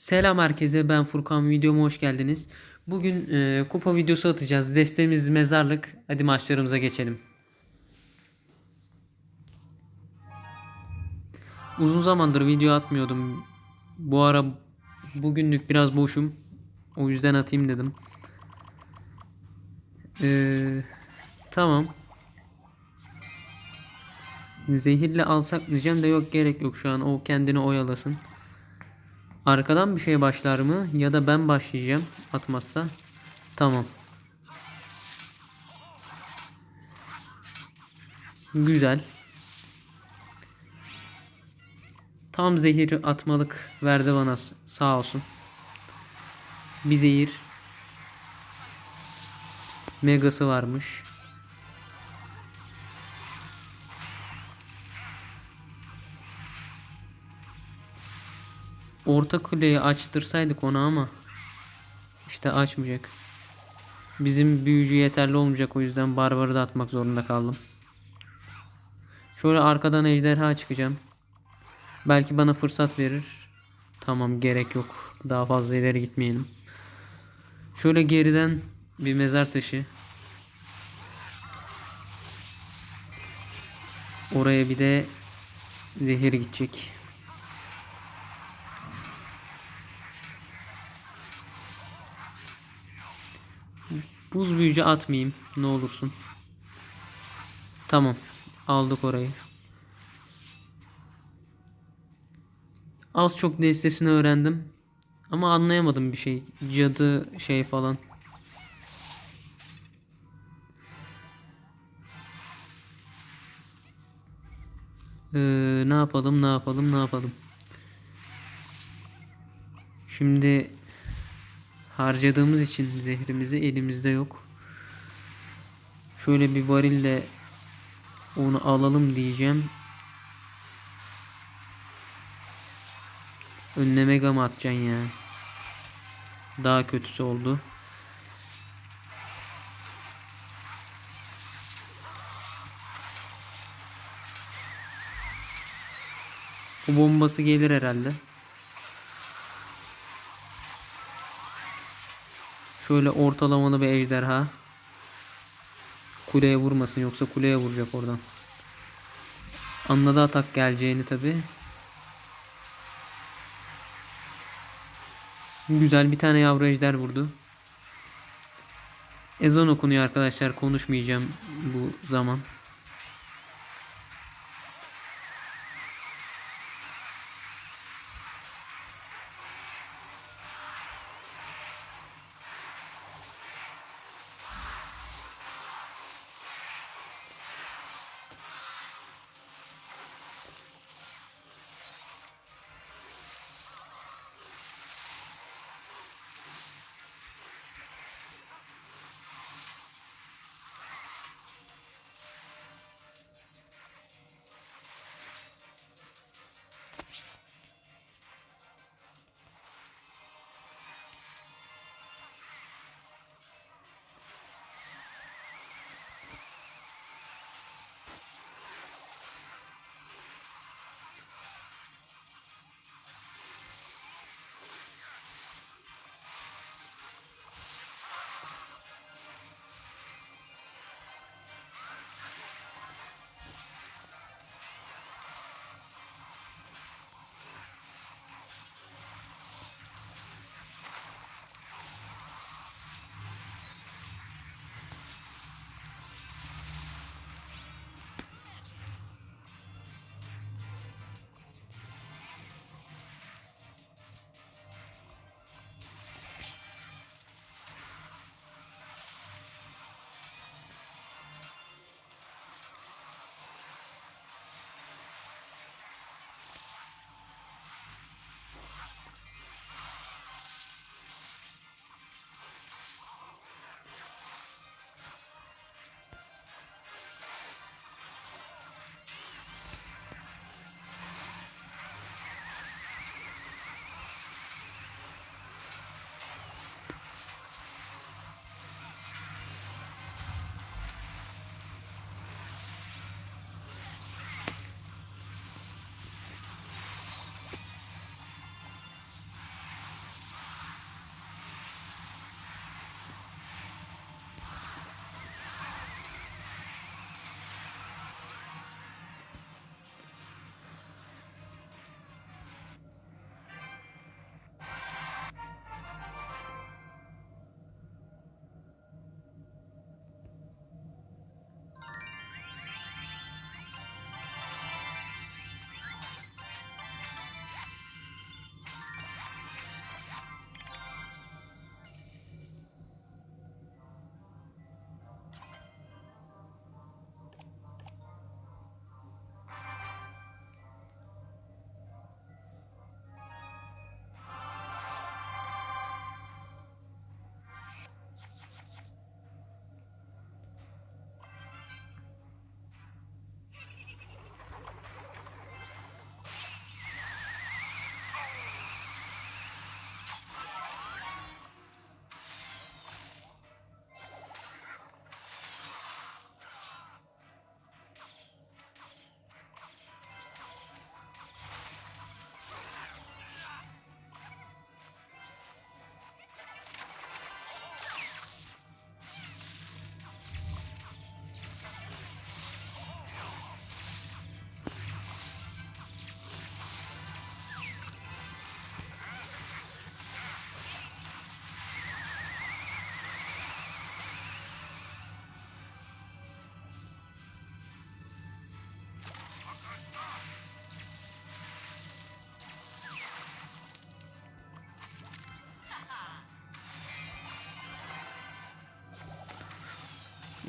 Selam herkese ben Furkan videoma hoş geldiniz. Bugün e, kupa videosu atacağız. Destemiz mezarlık. Hadi maçlarımıza geçelim. Uzun zamandır video atmıyordum. Bu ara bugünlük biraz boşum. O yüzden atayım dedim. Ee, tamam. Zehirle alsak diyeceğim de yok gerek yok şu an. O kendini oyalasın. Arkadan bir şey başlar mı? Ya da ben başlayacağım atmazsa. Tamam. Güzel. Tam zehir atmalık verdi bana sağ olsun. Bir zehir. Megası varmış. Orta kuleyi açtırsaydık ona ama işte açmayacak. Bizim büyücü yeterli olmayacak o yüzden barbarı da atmak zorunda kaldım. Şöyle arkadan ejderha çıkacağım. Belki bana fırsat verir. Tamam gerek yok. Daha fazla ileri gitmeyelim. Şöyle geriden bir mezar taşı. Oraya bir de zehir gidecek. Buz büyücü atmayayım ne olursun. Tamam. Aldık orayı. Az çok destesini öğrendim. Ama anlayamadım bir şey. Cadı şey falan. Ee, ne yapalım ne yapalım ne yapalım. Şimdi harcadığımız için zehrimizi elimizde yok. Şöyle bir varille onu alalım diyeceğim. Önüne mega mı atacaksın ya? Daha kötüsü oldu. Bu bombası gelir herhalde. Şöyle ortalamalı bir ejderha. Kuleye vurmasın yoksa kuleye vuracak oradan. Anladı atak geleceğini tabi. Güzel bir tane yavru ejder vurdu. Ezan okunuyor arkadaşlar konuşmayacağım bu zaman.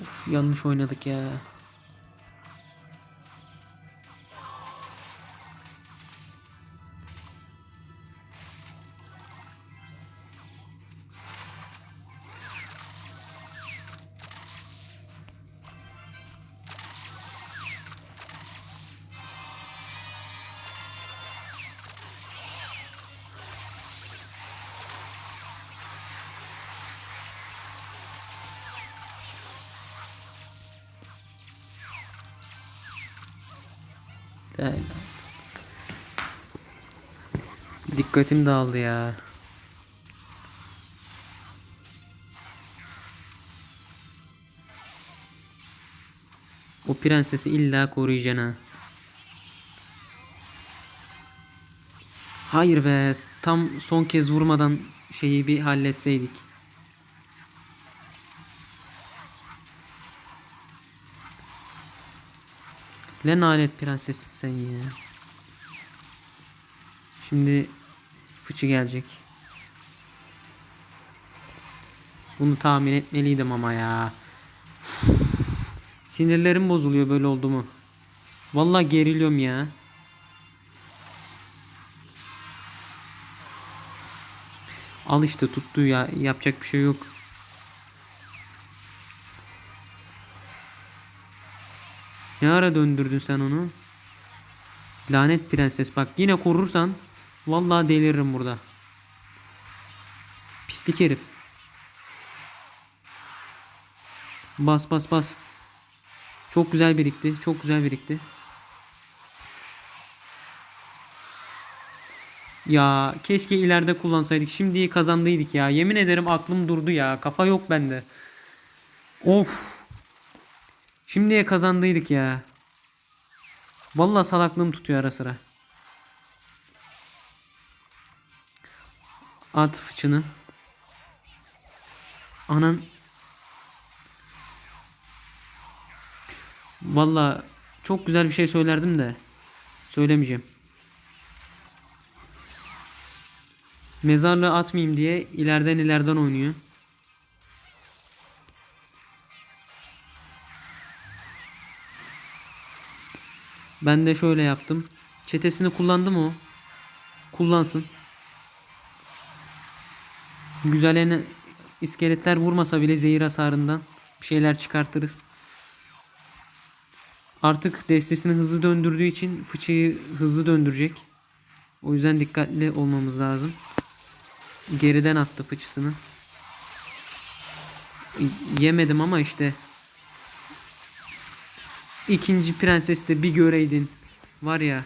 Of yanlış oynadık ya. Değil. Dikkatim dağıldı ya. O prensesi illa koruyacaksın ha. Hayır be. Tam son kez vurmadan şeyi bir halletseydik. Ne lanet prensessin sen ya. Şimdi fıçı gelecek. Bunu tahmin etmeliydim ama ya. Sinirlerim bozuluyor böyle oldu mu? Vallahi geriliyorum ya. Al işte tuttu ya. Yapacak bir şey yok. Ne ara döndürdün sen onu? Lanet prenses bak yine korursan vallahi deliririm burada. Pislik herif. Bas bas bas. Çok güzel birikti. Çok güzel birikti. Ya keşke ileride kullansaydık. Şimdi kazandıydık ya. Yemin ederim aklım durdu ya. Kafa yok bende. Of. Şimdiye kazandıydık ya. Vallahi salaklığım tutuyor ara sıra. At fıçını. Anan. Vallahi çok güzel bir şey söylerdim de. Söylemeyeceğim. Mezarlığı atmayayım diye ileriden ileriden oynuyor. Ben de şöyle yaptım. Çetesini kullandı mı o? Kullansın. Güzel iskeletler vurmasa bile zehir hasarından bir şeyler çıkartırız. Artık destesini hızlı döndürdüğü için fıçıyı hızlı döndürecek. O yüzden dikkatli olmamız lazım. Geriden attı fıçısını. Yemedim ama işte İkinci prensesi de bir göreydin. Var ya.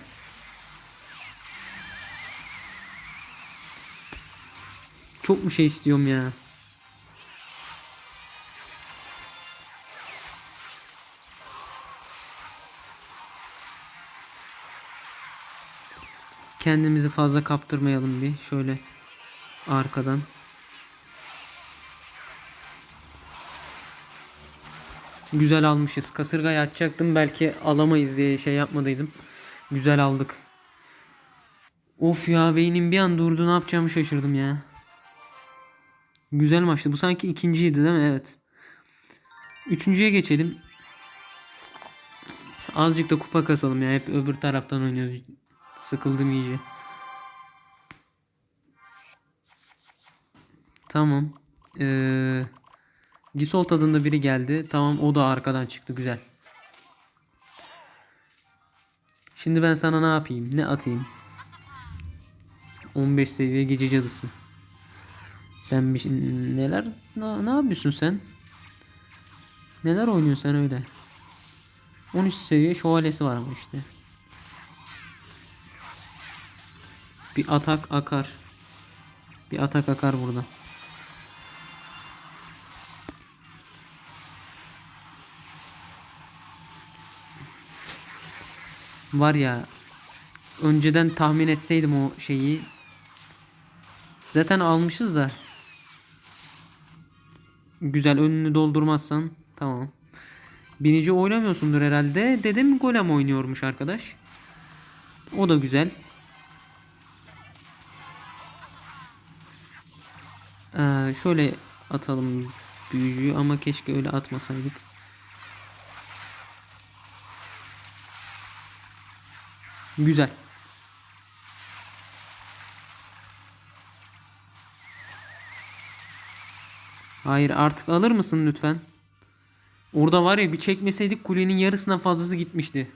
Çok mu şey istiyorum ya. Kendimizi fazla kaptırmayalım bir. Şöyle arkadan. Güzel almışız. Kasırgayı açacaktım belki alamayız diye şey yapmadıydım. Güzel aldık. Of ya beynim bir an durdu ne yapacağımı şaşırdım ya. Güzel maçtı. Bu sanki ikinciydi değil mi? Evet. Üçüncüye geçelim. Azıcık da kupa kasalım ya. Hep öbür taraftan oynuyoruz. Sıkıldım iyice. Tamam. Eee... Gisol tadında biri geldi. Tamam o da arkadan çıktı. Güzel. Şimdi ben sana ne yapayım? Ne atayım? 15 seviye gece cadısı. Sen bir şey- neler ne, ne yapıyorsun sen? Neler oynuyorsun sen öyle? 13 seviye şövalyesi var ama işte. Bir atak akar. Bir atak akar burada. Var ya önceden tahmin etseydim o şeyi. Zaten almışız da. Güzel önünü doldurmazsan tamam. Binici oynamıyorsundur herhalde. Dedim golem oynuyormuş arkadaş. O da güzel. Ee, şöyle atalım büyücüyü ama keşke öyle atmasaydık. Güzel. Hayır artık alır mısın lütfen? Orada var ya bir çekmeseydik kulenin yarısından fazlası gitmişti.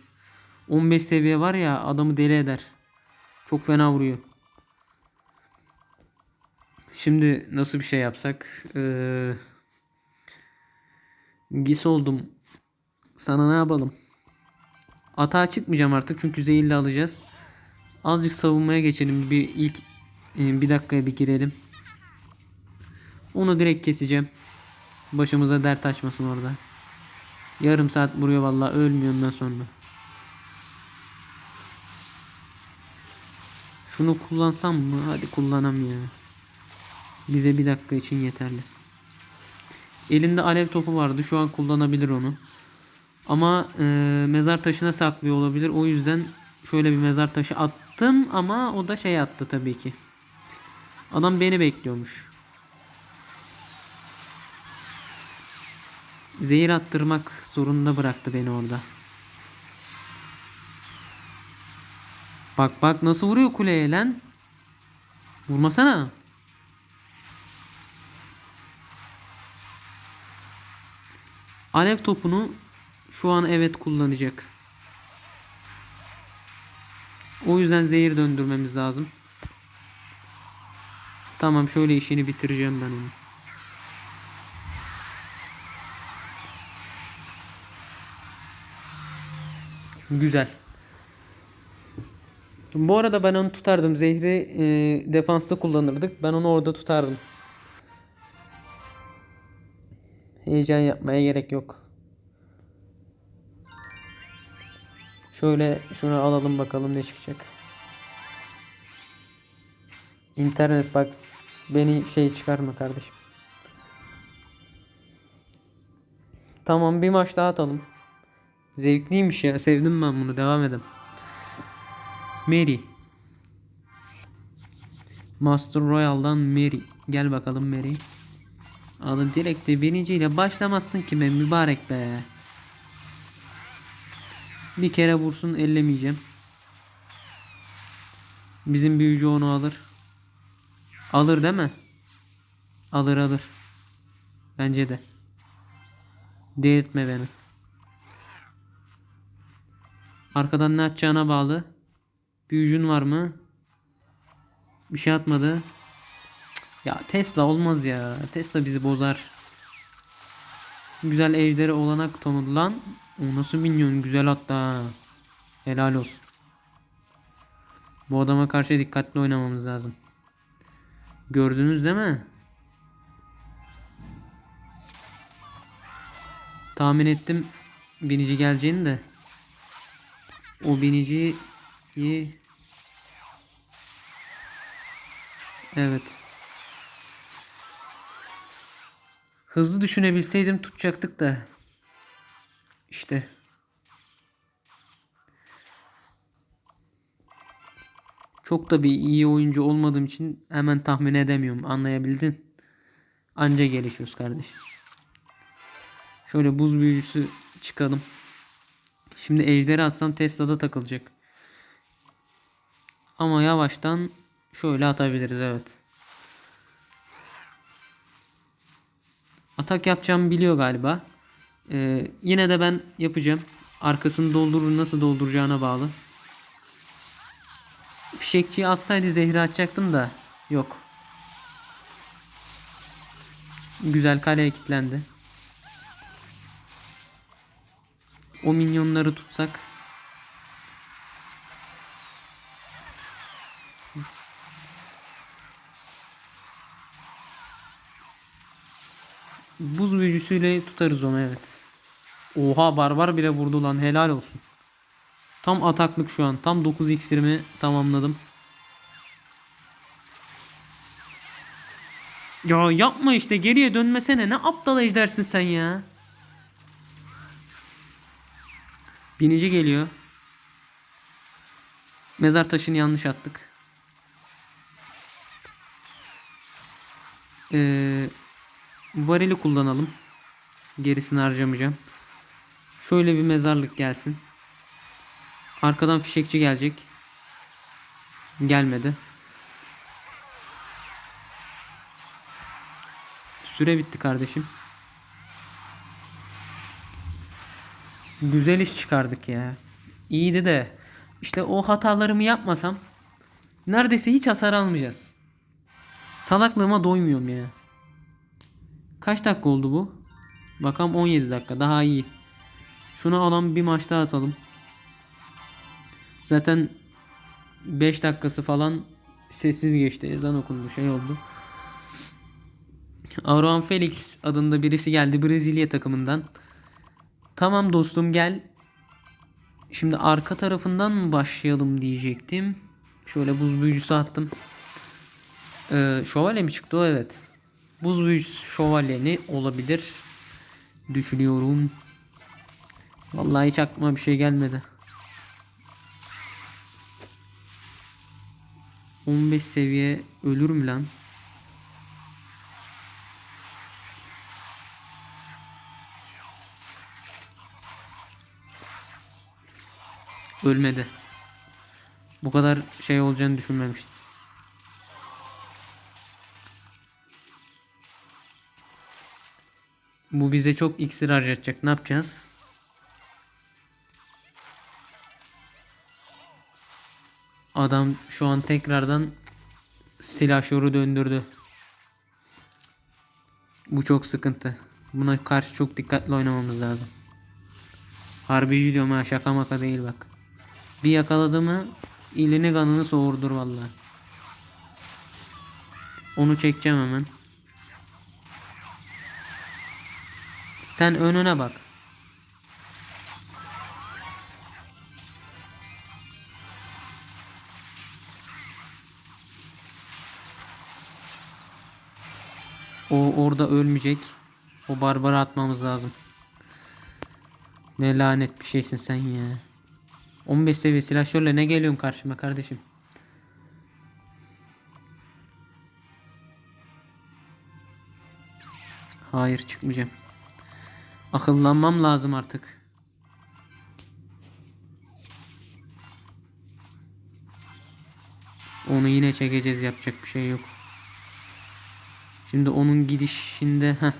15 seviye var ya adamı deli eder. Çok fena vuruyor. Şimdi nasıl bir şey yapsak? Ee, gis oldum. Sana ne yapalım? Atağa çıkmayacağım artık çünkü zehirli alacağız. Azıcık savunmaya geçelim. Bir ilk e, bir dakikaya bir girelim. Onu direkt keseceğim. Başımıza dert açmasın orada. Yarım saat vuruyor vallahi ölmüyor ondan sonra. Şunu kullansam mı? Hadi kullanam ya. Bize bir dakika için yeterli. Elinde alev topu vardı. Şu an kullanabilir onu. Ama e, mezar taşına saklıyor olabilir. O yüzden şöyle bir mezar taşı attım ama o da şey attı tabii ki. Adam beni bekliyormuş. Zehir attırmak zorunda bıraktı beni orada. Bak bak nasıl vuruyor kuleye lan. Vurmasana. Alev topunu şu an evet kullanacak. O yüzden zehir döndürmemiz lazım. Tamam şöyle işini bitireceğim ben onu. Güzel. Bu arada ben onu tutardım. Zehri e, defansta kullanırdık. Ben onu orada tutardım. Heyecan yapmaya gerek yok. Şöyle şunu alalım bakalım ne çıkacak. İnternet bak beni şey çıkarma kardeşim. Tamam bir maç daha atalım. Zevkliymiş ya sevdim ben bunu devam edelim. Mary. Master Royale'dan Mary. Gel bakalım Mary. Alın direkt de birinciyle başlamazsın ki ben mübarek be. Bir kere vursun ellemeyeceğim. Bizim büyücü onu alır. Alır değil mi? Alır alır. Bence de. Delirtme beni. Arkadan ne atacağına bağlı. Büyücün var mı? Bir şey atmadı. Ya Tesla olmaz ya. Tesla bizi bozar. Güzel ejderi olanak tanıdı lan. O nasıl minyon güzel hatta. Helal olsun. Bu adama karşı dikkatli oynamamız lazım. Gördünüz değil mi? Tahmin ettim binici geleceğini de. O biniciyi Evet. Hızlı düşünebilseydim tutacaktık da. İşte. Çok da bir iyi oyuncu olmadığım için hemen tahmin edemiyorum. Anlayabildin? Anca gelişiyoruz kardeşim. Şöyle buz büyücüsü çıkalım. Şimdi ejderi atsam Tesla'da takılacak. Ama yavaştan şöyle atabiliriz evet. Atak yapacağımı biliyor galiba. Ee, yine de ben yapacağım. Arkasını doldurur nasıl dolduracağına bağlı. Fişekçiyi atsaydı zehri atacaktım da yok. Güzel kaleye kilitlendi. O minyonları tutsak. Buz büyücüsüyle tutarız onu evet. Oha barbar bile vurdu lan helal olsun. Tam ataklık şu an. Tam 9 iksirimi tamamladım. Ya yapma işte geriye dönmesene. Ne aptal ejdersin sen ya. Binici geliyor. Mezar taşını yanlış attık. Ee, varili kullanalım. Gerisini harcamayacağım. Şöyle bir mezarlık gelsin. Arkadan fişekçi gelecek. Gelmedi. Süre bitti kardeşim. Güzel iş çıkardık ya. İyiydi de işte o hatalarımı yapmasam neredeyse hiç hasar almayacağız. Salaklığıma doymuyorum ya. Kaç dakika oldu bu? Bakalım 17 dakika daha iyi. Şunu alalım bir maç daha atalım. Zaten 5 dakikası falan sessiz geçti. Ezan okundu şey oldu. Aaron Felix adında birisi geldi Brezilya takımından. Tamam dostum gel. Şimdi arka tarafından mı başlayalım diyecektim. Şöyle buz büyücüsü attım. Ee, şövalye mi çıktı o evet. Buz büyücüsü şövalye olabilir? Düşünüyorum. Vallahi hiç aklıma bir şey gelmedi. 15 seviye ölür mü lan? Ölmedi. Bu kadar şey olacağını düşünmemiştim. Bu bize çok iksir harcatacak. Ne yapacağız? Adam şu an tekrardan silahşoru döndürdü. Bu çok sıkıntı. Buna karşı çok dikkatli oynamamız lazım. Harbici diyorum ha şaka maka değil bak. Bir yakaladı mı ilini kanını soğurdur vallahi. Onu çekeceğim hemen. Sen önüne bak. O orada ölmeyecek. O barbara atmamız lazım. Ne lanet bir şeysin sen ya. 15 seviye silahşörle ne geliyorsun karşıma kardeşim? Hayır çıkmayacağım. Akıllanmam lazım artık. Onu yine çekeceğiz yapacak bir şey yok. Şimdi onun gidişinde heh.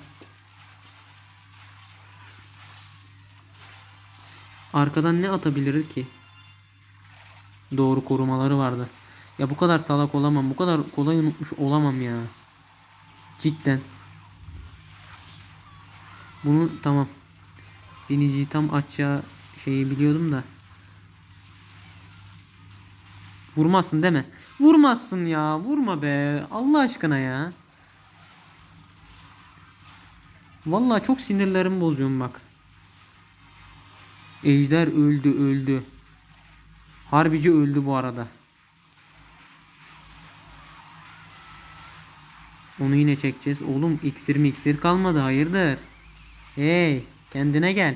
Arkadan ne atabilir ki? Doğru korumaları vardı. Ya bu kadar salak olamam. Bu kadar kolay unutmuş olamam ya. Cidden. Bunu tamam. Biniciyi tam açacağı şeyi biliyordum da. Vurmazsın değil mi? Vurmazsın ya. Vurma be. Allah aşkına ya. Vallahi çok sinirlerimi bozuyorum bak. Ejder öldü öldü. Harbici öldü bu arada. Onu yine çekeceğiz. Oğlum iksir mi iksir kalmadı hayırdır? Hey kendine gel.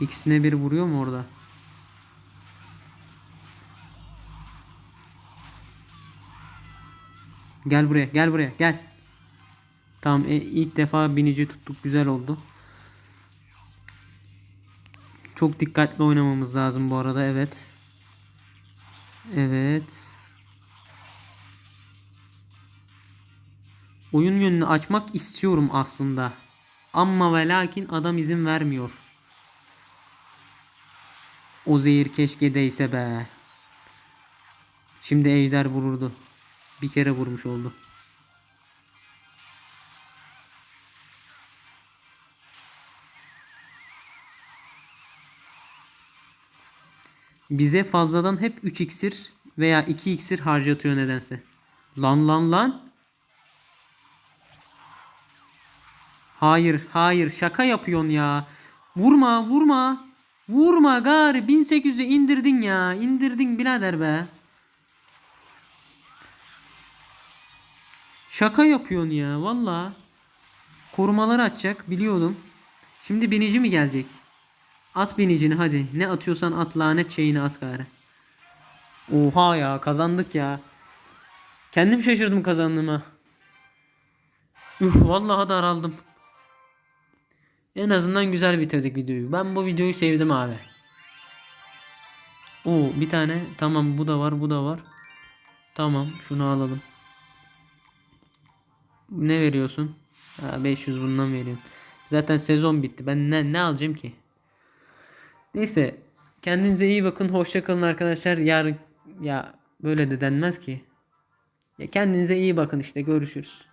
İkisine bir vuruyor mu orada? Gel buraya gel buraya gel. Tamam e, ilk defa binici tuttuk güzel oldu. Çok dikkatli oynamamız lazım bu arada evet. Evet. Oyun yönünü açmak istiyorum aslında. Ama ve lakin adam izin vermiyor. O zehir keşke değse be. Şimdi ejder vururdu. Bir kere vurmuş oldu. Bize fazladan hep 3 iksir veya 2 iksir harcatıyor nedense. Lan lan lan. Hayır hayır şaka yapıyorsun ya. Vurma vurma. Vurma gari 1800'e indirdin ya. İndirdin birader be. Şaka yapıyorsun ya valla. Korumaları atacak biliyordum. Şimdi binici mi gelecek? At binicini hadi. Ne atıyorsan at lanet şeyini at gari. Oha ya kazandık ya. Kendim şaşırdım kazandığıma. Üf vallahi daraldım. En azından güzel bitirdik videoyu. Ben bu videoyu sevdim abi. Oo bir tane tamam bu da var bu da var. Tamam şunu alalım. Ne veriyorsun? Ha, 500 bundan veriyorum. Zaten sezon bitti. Ben ne, ne alacağım ki? Neyse. Kendinize iyi bakın. Hoşça kalın arkadaşlar. Yarın ya böyle de denmez ki. Ya kendinize iyi bakın işte. Görüşürüz.